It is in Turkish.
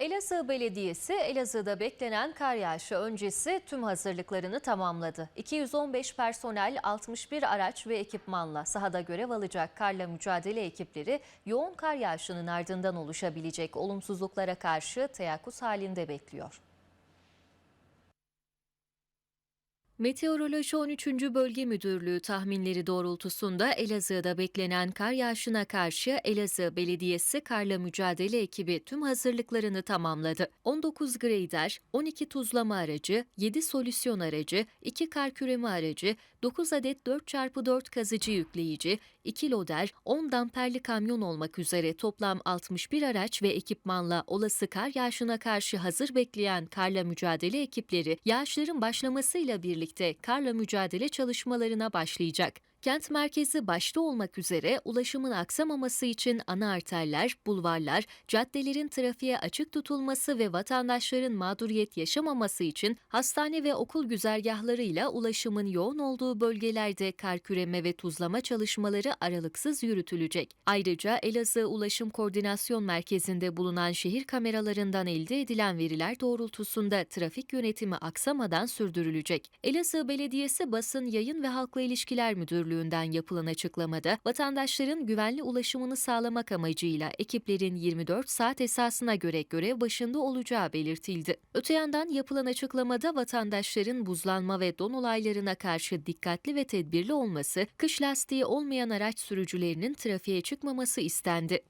Elazığ Belediyesi Elazığ'da beklenen kar yağışı öncesi tüm hazırlıklarını tamamladı. 215 personel, 61 araç ve ekipmanla sahada görev alacak karla mücadele ekipleri yoğun kar yağışının ardından oluşabilecek olumsuzluklara karşı teyakkuz halinde bekliyor. Meteoroloji 13. Bölge Müdürlüğü tahminleri doğrultusunda Elazığ'da beklenen kar yağışına karşı Elazığ Belediyesi karla mücadele ekibi tüm hazırlıklarını tamamladı. 19 grader, 12 tuzlama aracı, 7 solüsyon aracı, 2 kar küreme aracı, 9 adet 4x4 kazıcı yükleyici, 2 loder, 10 damperli kamyon olmak üzere toplam 61 araç ve ekipmanla olası kar yağışına karşı hazır bekleyen karla mücadele ekipleri yağışların başlamasıyla birlikte karla mücadele çalışmalarına başlayacak. Kent merkezi başta olmak üzere ulaşımın aksamaması için ana arterler, bulvarlar, caddelerin trafiğe açık tutulması ve vatandaşların mağduriyet yaşamaması için hastane ve okul güzergahlarıyla ulaşımın yoğun olduğu bölgelerde kar küreme ve tuzlama çalışmaları aralıksız yürütülecek. Ayrıca Elazığ Ulaşım Koordinasyon Merkezi'nde bulunan şehir kameralarından elde edilen veriler doğrultusunda trafik yönetimi aksamadan sürdürülecek. Elazığ Belediyesi Basın Yayın ve Halkla İlişkiler Müdürlüğü Müdürlüğü'nden yapılan açıklamada vatandaşların güvenli ulaşımını sağlamak amacıyla ekiplerin 24 saat esasına göre görev başında olacağı belirtildi. Öte yandan yapılan açıklamada vatandaşların buzlanma ve don olaylarına karşı dikkatli ve tedbirli olması, kış lastiği olmayan araç sürücülerinin trafiğe çıkmaması istendi.